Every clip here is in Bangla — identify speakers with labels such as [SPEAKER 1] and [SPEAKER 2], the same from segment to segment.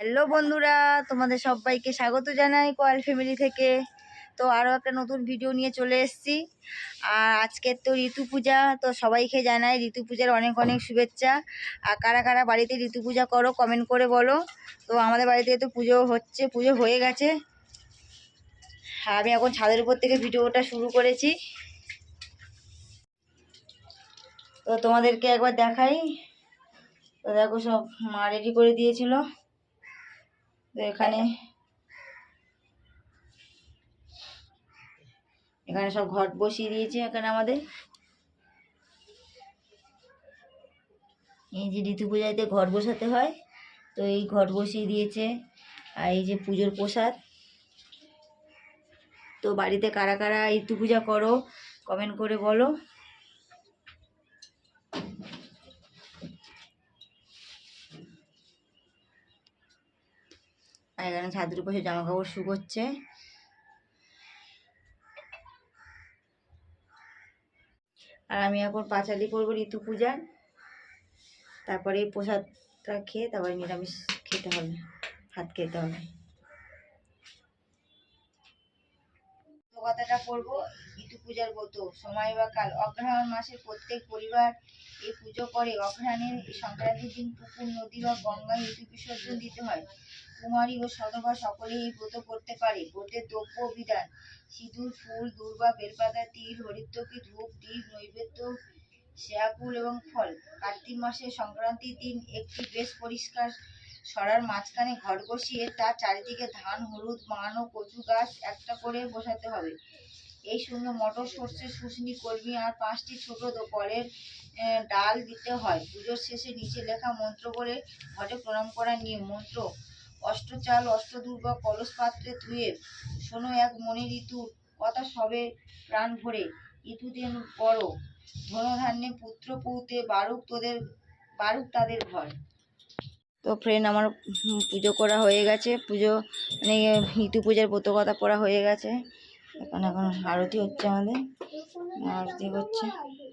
[SPEAKER 1] হ্যালো বন্ধুরা, তোমাদের সবাইকে স্বাগত জানাই কয়েল ফ্যামিলি থেকে। তো আরও একটা নতুন ভিডিও নিয়ে চলে এসেছি। আর আজকের তো ঋতু পূজা, তো সবাইকে জানাই ঋতু পূজার অনেক অনেক শুভেচ্ছা। আর কারা কারা বাড়িতে ঋতু পূজা করো কমেন্ট করে বলো। তো আমাদের বাড়িতে তো পুজো হচ্ছে, পুজো হয়ে গেছে। আমি এখন ছাদের উপর থেকে ভিডিওটা শুরু করেছি। তো তোমাদেরকে একবার দেখাই। তো দেখো সব মা রেডি করে দিয়েছিল। তো এখানে এখানে সব ঘট বসিয়ে দিয়েছে এখানে আমাদের। এই যে ঋতু পূজাতে ঘট বসাতে হয়, তো এই ঘট বসিয়ে দিয়েছে। আর এই যে পুজোর প্রসাদ। তো বাড়িতে কারা কারা ঋতু পূজা করো কমেন্ট করে বলো। এখানে ছাদের উপরে জামা কাপড় শুকোচ্ছে আর আমি এখন পাঁচালি করব ঋতু পূজার। তারপরে এই প্রসাদটা খেয়ে তারপরে নিরামিষ খেতে হবে, ভাত খেতে হবে। কথাটা পড়ব ঋতু পূজার ব্রত সময় বা কাল। অগ্রহায়ণ মাসের প্রত্যেক পরিবার এই পুজো করে। অগ্রহায়ণের সংক্রান্তির দিন পুকুর, নদী বা গঙ্গায় ঋতু বিসর্জন দিতে হয়। কুমারী ও সধবা সকলেই এই ব্রত করতে পারে। ব্রতের দ্রব্য বিধান। সিঁদুর, ফুল, দূর্বা, বেলপাতা, তিল, হরিদ্রকি ধূপ দ্বীপ নৈবেদ্য, শেয়াকুল এবং ফল। কার্তিক মাসের সংক্রান্তির দিন একটি বেশ পরিষ্কার সরার মাঝখানে ঘর বসিয়ে তার চারিদিকে ধান, হলুদ, মান ও কচু গাছ একটা করে বসাতে হবে। এই সঙ্গে মটর সর্ষে, শুশনি, কলমি আর পাঁচটি ছোট কলের ডাল দিতে হয়। পুজোর শেষে নিচে লেখা মন্ত্র বলে ঘটে প্রণাম করার নিয়ে মন্ত্র, অষ্টচাল, অষ্টদুর্গা কলস পাত্রে ধুয়ে শোনো এক মনে ঋতু, কথা সবে প্রাণ ভরে। ঋতুদিন বড় ধনধান্যে পুত্র পৌতে বারুক তোদের, বারুক তাদের ঘর। তো ফ্রেন্ড আমার পুজো করা হয়ে গেছে। পুজো মানে ঋতু পূজার ব্রত কথা পড়া হয়ে গেছে। এখন এখন আরতি হচ্ছে আমাদের। আরতি হচ্ছে। আরতি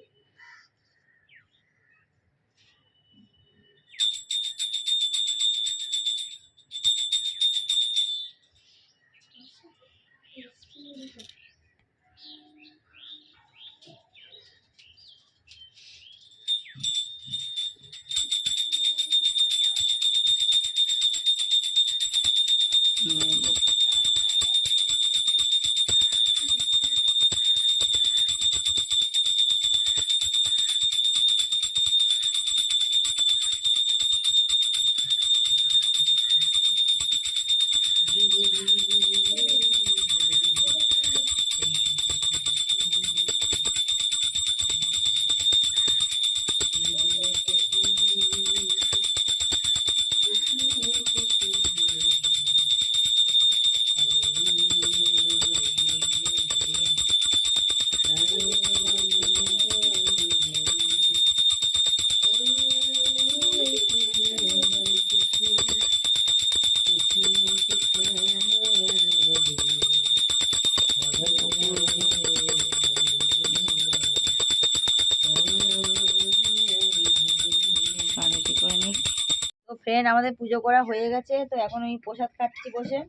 [SPEAKER 1] ফ্রেন্ড আমাদের পুজো করা হয়ে গেছে তো এখন আমি প্রসাদ খাচ্ছি বসে।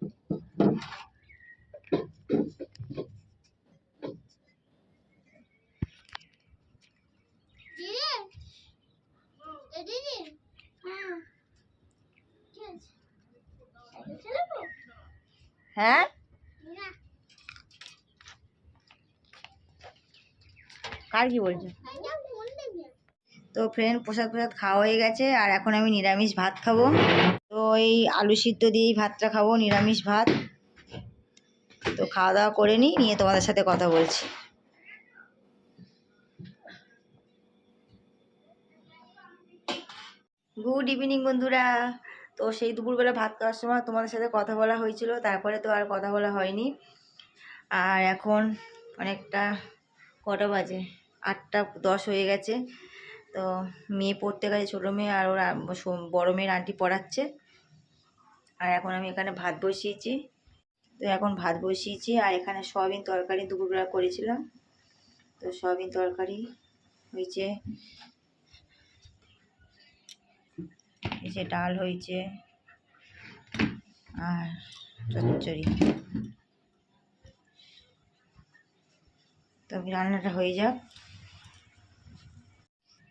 [SPEAKER 2] হ্যাঁ।
[SPEAKER 1] হ্যাঁ? কার কি বলছো? তো ফ্রেন্ড প্রসাদ প্রসাদ খাওয়া হয়ে গেছে, আর এখন আমি নিরামিষ ভাত খাব। তো এই আলু সিদ্ধ দিয়েই ভাতটা খাব, নিরামিষ ভাত। তো খাওয়া দাওয়া করে নিই, নিয়ে তোমাদের সাথে কথা বলছি। গুড ইভিনিং বন্ধুরা। তো সেই দুপুরবেলা ভাত খাওয়ার সময় তোমাদের সাথে কথা বলা হয়েছিল, তারপরে তো আর কথা বলা হয়নি। আর এখন অনেকটা কটা বাজে? আটটা দশ হয়ে গেছে। তো মেয়ে পড়তে গেছে ছোটো মেয়ে আর ওর বড় মেয়ের আন্টি পড়াচ্ছে। আর এখন আমি এখানে ভাত বসিয়েছি। তো এখন ভাত বসিয়েছি আর এখানে সয়াবিন তরকারি দুপুরবেলা করেছিলাম। তো সয়াবিন তরকারি হয়েছে যে ডাল হয়েছে আর চচ্চড়ি। তো রান্নাটা হয়ে যাক।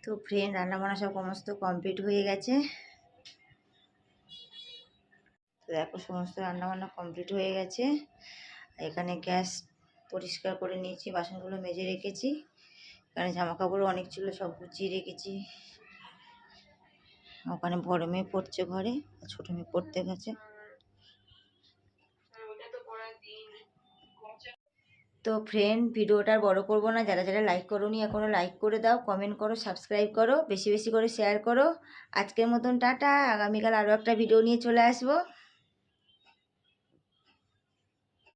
[SPEAKER 1] তো ফ্রেন্ড রান্না বান্না সব সমস্ত কমপ্লিট হয়ে গেছে। তো দেখো সমস্ত রান্না বান্না কমপ্লিট হয়ে গেছে। এখানে গ্যাস পরিষ্কার করে নিয়েছি, বাসনগুলো মেজে রেখেছি। এখানে জামা কাপড় অনেক ছিল, সব গুছিয়ে রেখেছি। ওখানে বড় মেয়ে পড়ছে ঘরে ছোটো মেয়ে পড়তে গেছে। তো ফ্রেন্ড ভিডিওটা বড় করব না। যারা যারা লাইক করোনি এখনও লাইক করে দাও কমেন্ট করো সাবস্ক্রাইব করো, বেশি বেশি করে শেয়ার করো। আজকের মতন টাটা। আগামীকাল আরও একটা ভিডিও নিয়ে চলে আসব।